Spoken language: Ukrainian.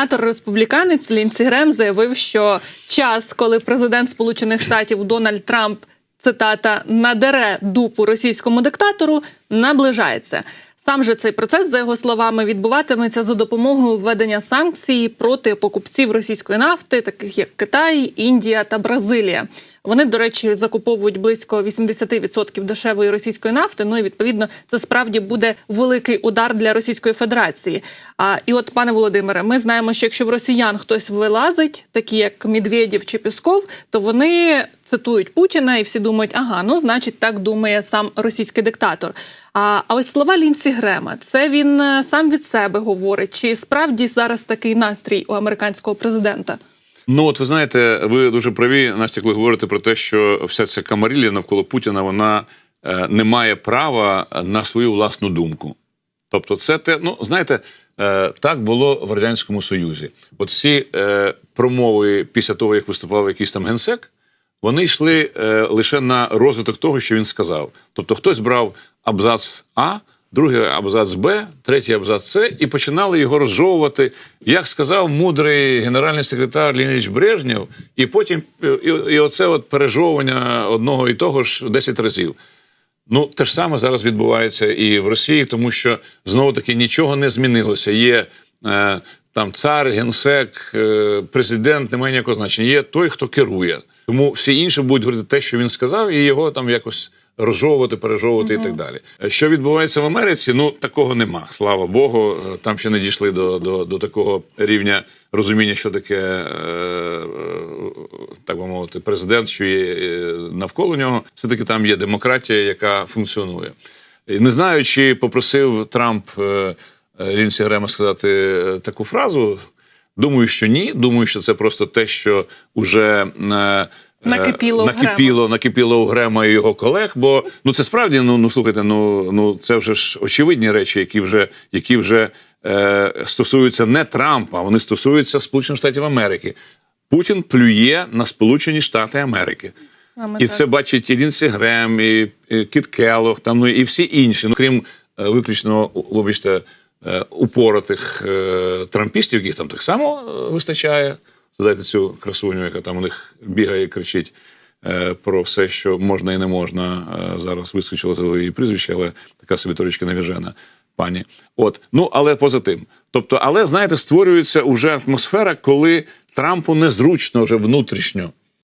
Сенатор республіканець Лінці Грем заявив, що час, коли президент Сполучених Штатів Дональд Трамп цитата надере дупу російському диктатору, наближається. Сам же цей процес, за його словами, відбуватиметься за допомогою введення санкцій проти покупців російської нафти, таких як Китай, Індія та Бразилія. Вони, до речі, закуповують близько 80% дешевої російської нафти. Ну і відповідно це справді буде великий удар для Російської Федерації. А і от, пане Володимире, ми знаємо, що якщо в росіян хтось вилазить, такі як Медведєв чи Пісков, то вони цитують Путіна, і всі думають, ага, ну значить, так думає сам російський диктатор. А, а ось слова Лінсі Грема, це він е, сам від себе говорить. Чи справді зараз такий настрій у американського президента? Ну, от ви знаєте, ви дуже праві, Настя, коли говорите про те, що вся ця камарілля навколо Путіна вона е, не має права на свою власну думку. Тобто, це те, ну знаєте, е, так було в радянському Союзі. От всі е, промови після того, як виступав якийсь там генсек, вони йшли е, лише на розвиток того, що він сказав. Тобто, хтось брав абзац А. Другий абзац Б, третій абзац С, і починали його розжовувати, як сказав мудрий генеральний секретар Леонідович Брежнєв, і потім е, і, і оце от пережовування одного і того ж 10 разів. Ну, те ж саме зараз відбувається і в Росії, тому що знову таки нічого не змінилося. Є е, там цар, генсек, е, президент, немає ніякого значення. Є той, хто керує. Тому всі інші будуть говорити те, що він сказав, і його там якось розжовувати, пережовувати і так далі. Що відбувається в Америці? Ну такого нема. Слава Богу. Там ще не дійшли до, до, до такого рівня розуміння, що таке, е, е, так би мовити, президент, що є е, навколо нього. Все таки там є демократія, яка функціонує. І Не знаю, чи попросив Трамп е, Лінсі Грема сказати е, таку фразу. Думаю, що ні. Думаю, що це просто те, що вже е, Накипіло Грема. накипіло, накипіло у Грема і його колег. Бо ну це справді ну, ну слухайте, ну ну це вже ж очевидні речі, які вже які вже е, стосуються не Трампа, вони стосуються Сполучених Штатів Америки. Путін плює на Сполучені Штати Америки. Саме І так. це бачить і Лінсі Грем, і, і Кіт Келлог, там, ну, і всі інші, ну, крім е, виключно, вибачте, е, упоротих е, трампістів, яких там так само е, вистачає. Згадайте цю красуню, яка там у них бігає і кричить е, про все, що можна і не можна. Е, зараз вискочило її прізвище, але така собі торічки навіжена пані. От, ну але поза тим. Тобто, але знаєте, створюється уже атмосфера, коли Трампу незручно вже внутрішньо